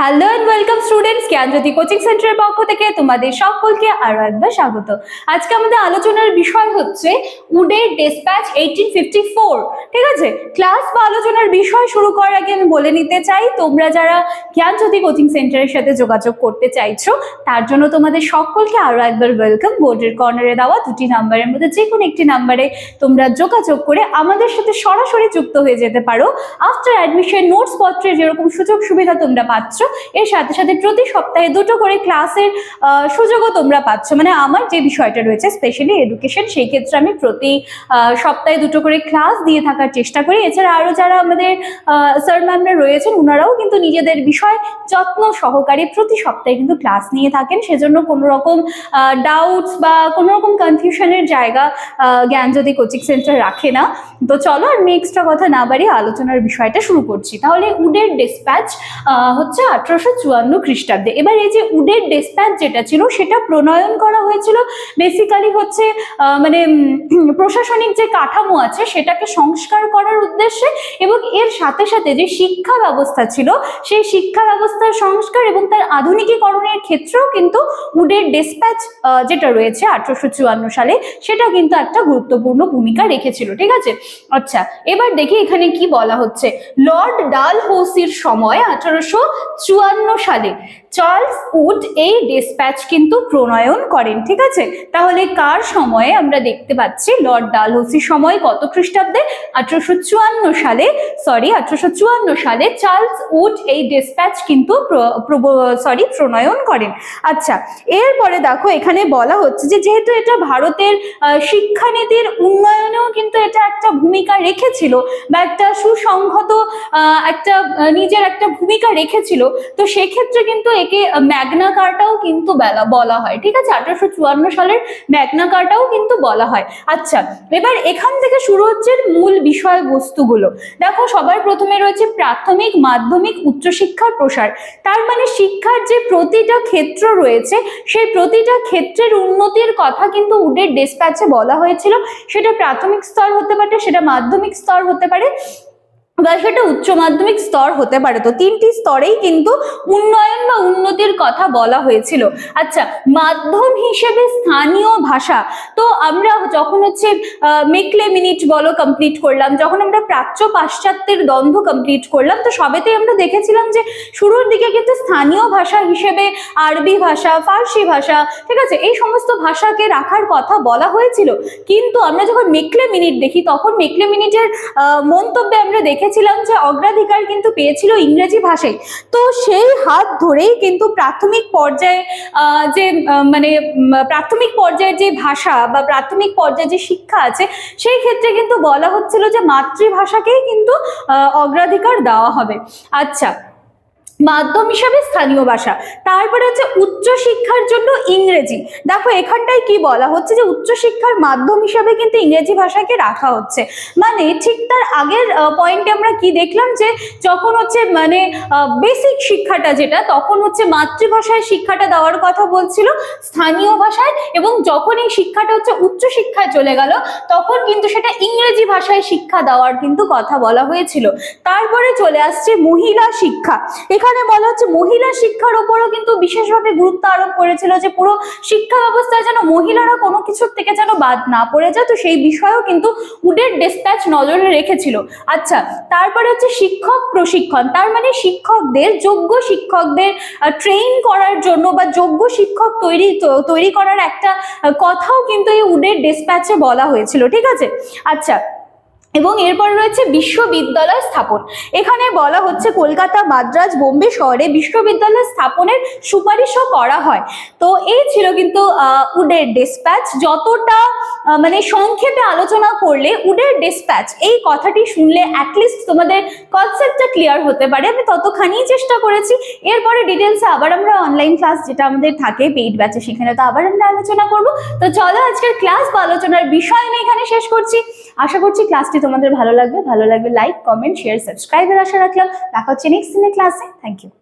Hello and welcome students Gyanjyoti coaching সেন্টারের পক্ষ থেকে তোমাদের সকলকে আরও একবার স্বাগত। আজকে আমাদের আলোচনার বিষয় হচ্ছে উডের ডেসপ্যাচ এইটিন ফিফটি ফোর ঠিক আছে? ক্লাস বা আলোচনার বিষয় শুরু করার আগে আমি বলে নিতে চাই, তোমরা যারা জ্ঞানজ্যোতি কোচিং সেন্টারের সাথে যোগাযোগ করতে চাইছো, তার জন্য তোমাদের সকলকে আরও একবার ওয়েলকাম বোর্ডের কর্নারে দেওয়া দুটি নাম্বারের মধ্যে যে কোনো একটি নাম্বারে তোমরা যোগাযোগ করে আমাদের সাথে সরাসরি যুক্ত হয়ে যেতে পারো। আফটার অ্যাডমিশন নোটস পত্রের যেরকম সুযোগ সুবিধা তোমরা পাচ্ছ এর সাথে সাথে প্রতি সপ্তাহে দুটো করে ক্লাসের সুযোগও তোমরা পাচ্ছ। মানে আমার যে বিষয়টা রয়েছে স্পেশালি এডুকেশন সেই ক্ষেত্রে আমি প্রতি সপ্তাহে দুটো করে ক্লাস দিয়ে থাকার চেষ্টা করি। এছাড়া আরও যারা আমাদের স্যার ম্যামরা রয়েছেন ওনারাও কিন্তু নিজেদের বিষয় যত্ন সহকারে প্রতি সপ্তাহে কিন্তু ক্লাস নিয়ে থাকেন। সেজন্য কোনো রকম ডাউটস বা কোনো রকম কনফিউশনের জায়গা আহ, জ্ঞানজ্যোতি কোচিং সেন্টার রাখে না তো চলো আর এক্সট্রা কথা না বাড়িয়ে আলোচনার বিষয়টা শুরু করছি। তাহলে উডের ডিসপ্যাচ হচ্ছে আঠারোশো চুয়ান্ন খ্রিস্টাব্দে। এবার এই যে উডের ডেসপ্যাচ যেটা ছিল, সেটা প্রণয়ন করা হয়েছিল। বেসিক্যালি হচ্ছে মানে প্রশাসনিক যে কাঠামো আছে, সেটাকে সংস্কার করার উদ্দেশ্যে এবং এর সাথে সাথে যে শিক্ষা ব্যবস্থা ছিল, সেই শিক্ষা ব্যবস্থার সংস্কার এবং তার আধুনিকীকরণের ক্ষেত্রেও কিন্তু উডের ডেসপ্যাচ যেটা রয়েছে আঠারোশো চুয়ান্ন সালে, সেটা কিন্তু একটা গুরুত্বপূর্ণ ভূমিকা রেখেছিল। ঠিক আছে? আচ্ছা এবার দেখি এখানে কি বলা হচ্ছে। লর্ড ডাল হৌসির সময় আঠারোশো চুয়ান্ন সালে চার্লস উড এই ডিসপ্যাচ কিন্তু প্রণয়ন করেন, ঠিক আছে? তাহলে কার সময়ে আমরা দেখতে পাচ্ছি লর্ড ডালহৌসির সময় কত খ্রিস্টাব্দে? আঠারোশো চুয়ান্ন সালে সরি আঠারোশো চুয়ান্ন সালে চার্লস উড এই ডিসপ্যাচ কিন্তু সরি প্রণয়ন করেন। আচ্ছা এরপরে দেখো, এখানে বলা হচ্ছে যে যেহেতু এটা ভারতের শিক্ষানীতির উন্নয়নেও কিন্তু এটা একটা ভূমিকা রেখেছিল বা একটা সুসংহত একটা নিজের একটা ভূমিকা রেখেছিল তো সেক্ষেত্রে কিন্তু একে ম্যাগনা কার্টাও কিন্তু বেলা, বলা হয়। ঠিক আছে? আঠারোশো চুয়ান্ন সালের ম্যাগনা কার্টাও কিন্তু বলা হয়। আচ্ছা এবার এখান থেকে শুরু হচ্ছে মূল বিষয়বস্তুগুলো। দেখো, সবার প্রথমে রয়েছে প্রাথমিক, মাধ্যমিক, উচ্চশিক্ষার প্রসার। তার মানে শিক্ষার যে প্রতিটা ক্ষেত্র রয়েছে, সেই প্রতিটা ক্ষেত্রের উন্নতির কথা কিন্তু উডের ডেসপ্যাচে বলা হয়েছিল। সেটা প্রাথমিক স্তর হতে পারে, সেটা মাধ্যমিক স্তর হতে পারে। বা সেটা উচ্চ মাধ্যমিক স্তর হতে পারে। তো তিনটি স্তরেই কিন্তু উন্নয়ন বা উন্নতির কথা বলা হয়েছিল। আচ্ছা মাধ্যম হিসেবে স্থানীয় ভাষা, তো আমরা যখন হচ্ছে মেকলে মিনিট বলো কমপ্লিট করলাম, যখন আমরা প্রাচ্য পাশ্চাত্যের দ্বন্দ্ব কমপ্লিট করলাম, তো সবেতেই আমরা দেখেছিলাম যে শুরুর দিকে কিন্তু স্থানীয় ভাষা হিসেবে আরবি ভাষা, ফার্সি ভাষা, ঠিক আছে, এই সমস্ত ভাষাকে রাখার কথা বলা হয়েছিল। কিন্তু আমরা যখন মেকলে মিনিট দেখি, তখন মেকলে মিনিটের মন্তব্যে আমরা দেখেছিলাম যে অগ্রাধিকার কিন্তু পেয়েছিল ইংরেজি ভাষায়। তো সেই হাত ধরেই কিন্তু প্রাথমিক পর্যায়ে যে মানে প্রাথমিক পর্যায়ের যে ভাষা বা প্রাথমিক পর্যায়ে যে শিক্ষা আছে, সেই ক্ষেত্রে কিন্তু বলা হচ্ছিল যে মাতৃভাষাকেই কিন্তু অগ্রাধিকার দেওয়া হবে। আচ্ছা মাধ্যম হিসাবে স্থানীয় ভাষা। তারপরে হচ্ছে উচ্চ শিক্ষার জন্য ইংরেজি। দেখো, এখানটায় কি বলা হচ্ছে যে উচ্চ শিক্ষার মাধ্যম হিসাবে কিন্তু ইংরেজি ভাষাকে রাখা হচ্ছে। মানে ঠিক তার আগের পয়েন্টে আমরা কি দেখলাম যে যখন হচ্ছে মানে বেসিক শিক্ষাটা যেটা, তখন হচ্ছে মাতৃভাষায় শিক্ষাটা দেওয়ার কথা বলছিল স্থানীয় ভাষায় এবং যখন এই শিক্ষাটা হচ্ছে উচ্চ শিক্ষায় চলে গেল, তখন কিন্তু সেটা ইংরেজি ভাষায় শিক্ষা দেওয়ার কিন্তু কথা বলা হয়েছিল। তারপরে চলে আসছে মহিলা শিক্ষা। এখানে বলা হচ্ছে মহিলা শিক্ষার উপরও কিন্তু বিশেষভাবে গুরুত্ব আরোপ করেছিল যে পুরো শিক্ষা ব্যবস্থায় যেন মহিলারা কোনো কিছুর থেকে যেন বাদ না পড়ে যায়, তো সেই বিষয়েও কিন্তু উডের ডিসপ্যাচ নজরে রেখেছিল। আচ্ছা তারপরে হচ্ছে শিক্ষক প্রশিক্ষণ। তার মানে শিক্ষকদের, যোগ্য শিক্ষকদের ট্রেন করার জন্য বা যোগ্য শিক্ষক তৈরি তৈরি করার একটা কথাও কিন্তু এই উডের ডিসপ্যাচে বলা হয়েছিল, ঠিক আছে? আচ্ছা এবং এরপর রয়েছে বিশ্ববিদ্যালয় স্থাপন। এখানে বলা হচ্ছে কলকাতা, মাদ্রাজ, বোম্বে শহরে বিশ্ববিদ্যালয় স্থাপনের সুপারিশও করা হয়। তো এই ছিল কিন্তু উডের ডিসপ্যাচ যতটা মানে সংক্ষেপে আলোচনা করলে উডের ডিসপ্যাচ এই কথাটি শুনলে অ্যাটলিস্ট তোমাদের কনসেপ্টটা ক্লিয়ার হতে পারে। আমি ততখানি চেষ্টা করেছি। এরপরে ডিটেলসে আবার আমরা অনলাইন ক্লাস যেটা আমাদের থাকে পেইড ব্যাচে সেখানে তো আবার আমরা আলোচনা করব। তো চলো আজকের ক্লাস বা আলোচনার বিষয় আমি এখানে শেষ করছি। আশা করছি ক্লাসটি তোমাদের ভালো লাগবে। ভালো লাগবে লাইক কমেন্ট শেয়ার সাবস্ক্রাইবের আশা রাখলাম। দেখা হচ্ছে নেক্সট দিনের ক্লাসে থ্যাংক ইউ